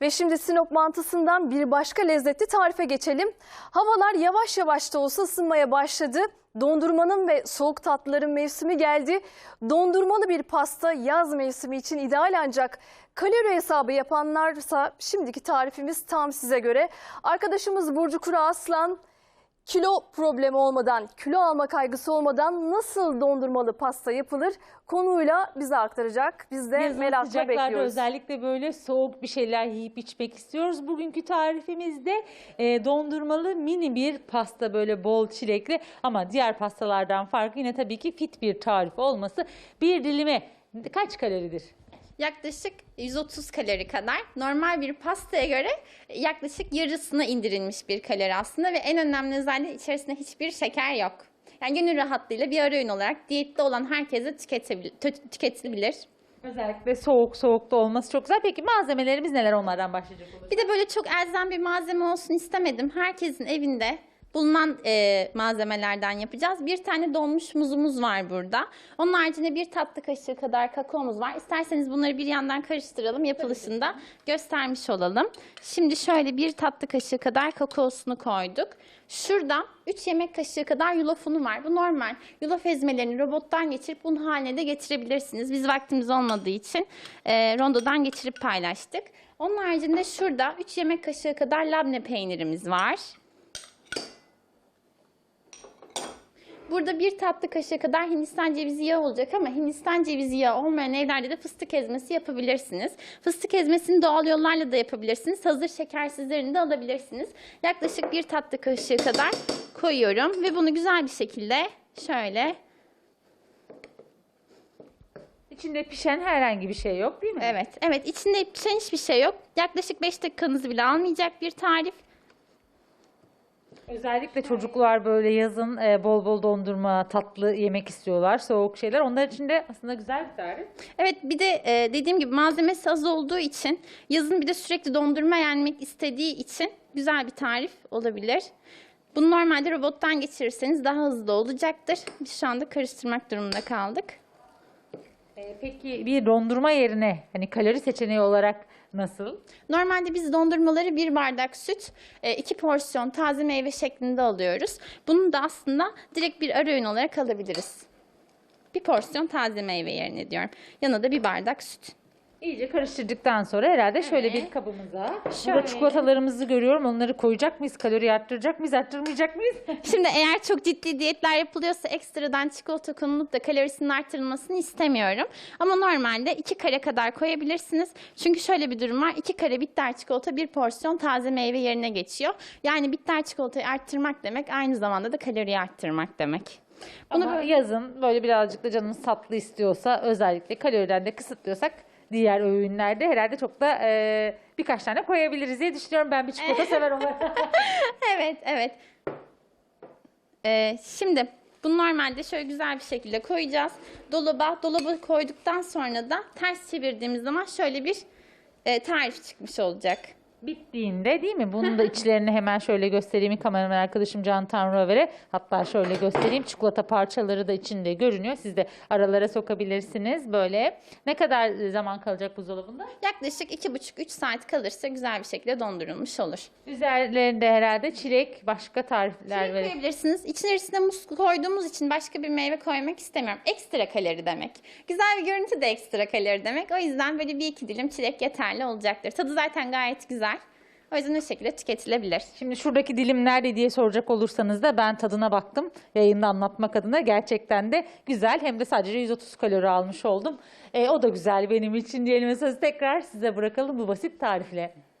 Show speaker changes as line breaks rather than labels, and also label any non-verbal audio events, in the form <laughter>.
Ve şimdi Sinop mantısından bir başka lezzetli tarife geçelim. Havalar yavaş yavaş da olsa ısınmaya başladı. Dondurmanın ve soğuk tatlıların mevsimi geldi. Dondurmalı bir pasta yaz mevsimi için ideal ancak kalori hesabı yapanlarsa şimdiki tarifimiz tam size göre. Arkadaşımız Burcu Kuru Aslan kilo problemi olmadan, kilo alma kaygısı olmadan nasıl dondurmalı pasta yapılır konuyla bize aktaracak. Biz de
Yazın
merakla bekliyoruz.
özellikle böyle soğuk bir şeyler yiyip içmek istiyoruz. Bugünkü tarifimizde e, dondurmalı mini bir pasta böyle bol çilekli ama diğer pastalardan farkı yine tabii ki fit bir tarif olması. Bir dilime kaç kaloridir?
Yaklaşık 130 kalori kadar. Normal bir pastaya göre yaklaşık yarısına indirilmiş bir kalori aslında ve en önemli özelliği içerisinde hiçbir şeker yok. Yani gönül rahatlığıyla bir ara öğün olarak diyette olan herkese tüketilebilir.
Özellikle soğuk soğukta olması çok güzel. Peki malzemelerimiz neler onlardan başlayacak olursak?
Bir de böyle çok elzem bir malzeme olsun istemedim. Herkesin evinde bulunan e, malzemelerden yapacağız. Bir tane donmuş muzumuz var burada. Onun haricinde bir tatlı kaşığı kadar kakaomuz var. İsterseniz bunları bir yandan karıştıralım. Yapılışında göstermiş olalım. Şimdi şöyle bir tatlı kaşığı kadar kakaosunu koyduk. Şurada 3 yemek kaşığı kadar yulaf unu var. Bu normal. Yulaf ezmelerini robottan geçirip un haline de getirebilirsiniz. Biz vaktimiz olmadığı için e, rondodan geçirip paylaştık. Onun haricinde şurada 3 yemek kaşığı kadar labne peynirimiz var. Burada bir tatlı kaşığı kadar Hindistan cevizi yağı olacak ama Hindistan cevizi yağı olmayan evlerde de fıstık ezmesi yapabilirsiniz. Fıstık ezmesini doğal yollarla da yapabilirsiniz. Hazır şekersizlerini de alabilirsiniz. Yaklaşık bir tatlı kaşığı kadar koyuyorum ve bunu güzel bir şekilde şöyle
İçinde pişen herhangi bir şey yok değil mi?
evet evet içinde pişen hiçbir şey yok. Yaklaşık 5 dakikanızı bile almayacak bir tarif.
Özellikle çocuklar böyle yazın e, bol bol dondurma, tatlı yemek istiyorlar, soğuk şeyler. Onlar için de aslında güzel bir tarif.
Evet bir de e, dediğim gibi malzemesi az olduğu için yazın bir de sürekli dondurma yenmek istediği için güzel bir tarif olabilir. Bunu normalde robottan geçirirseniz daha hızlı olacaktır. Biz şu anda karıştırmak durumunda kaldık.
E, peki bir dondurma yerine hani kalori seçeneği olarak nasıl?
Normalde biz dondurmaları bir bardak süt, e, iki porsiyon taze meyve şeklinde alıyoruz. Bunu da aslında direkt bir ara öğün olarak alabiliriz. Bir porsiyon taze meyve yerine diyorum. Yanına da bir bardak süt.
İyice karıştırdıktan sonra herhalde şöyle bir kabımıza.
Şöyle.
Burada çikolatalarımızı görüyorum. Onları koyacak mıyız? Kalori arttıracak mıyız? Arttırmayacak mıyız? <laughs>
Şimdi eğer çok ciddi diyetler yapılıyorsa ekstradan çikolata konulup da kalorisinin arttırılmasını istemiyorum. Ama normalde iki kare kadar koyabilirsiniz. Çünkü şöyle bir durum var. iki kare bitter çikolata bir porsiyon taze meyve yerine geçiyor. Yani bitter çikolatayı arttırmak demek aynı zamanda da kaloriyi arttırmak demek. Bunu
Ama
böyle
yazın böyle birazcık da canımız tatlı istiyorsa özellikle kaloriden de kısıtlıyorsak diğer öğünlerde herhalde çok da e, birkaç tane koyabiliriz diye düşünüyorum. Ben bir çikolata <laughs> sever olarak.
evet, evet. Ee, şimdi bunu normalde şöyle güzel bir şekilde koyacağız. Dolaba, dolaba koyduktan sonra da ters çevirdiğimiz zaman şöyle bir e, tarif çıkmış olacak.
Bittiğinde değil mi? Bunun da <laughs> içlerini hemen şöyle göstereyim kameraman arkadaşım Can Tanrıver'e. Hatta şöyle göstereyim. Çikolata parçaları da içinde görünüyor. Siz de aralara sokabilirsiniz böyle. Ne kadar zaman kalacak buzdolabında?
Yaklaşık 2,5-3 saat kalırsa güzel bir şekilde dondurulmuş olur.
Üzerlerinde herhalde çilek, başka tarifler
Çilek
verin.
koyabilirsiniz. İçerisine muz koyduğumuz için başka bir meyve koymak istemiyorum. Ekstra kalori demek. Güzel bir görüntü de ekstra kalori demek. O yüzden böyle bir iki dilim çilek yeterli olacaktır. Tadı zaten gayet güzel. O yüzden o şekilde tüketilebilir.
Şimdi şuradaki dilim nerede diye soracak olursanız da ben tadına baktım. Yayında anlatmak adına gerçekten de güzel. Hem de sadece 130 kalori almış oldum. E, o da güzel benim için diyelim. Sözü tekrar size bırakalım bu basit tarifle.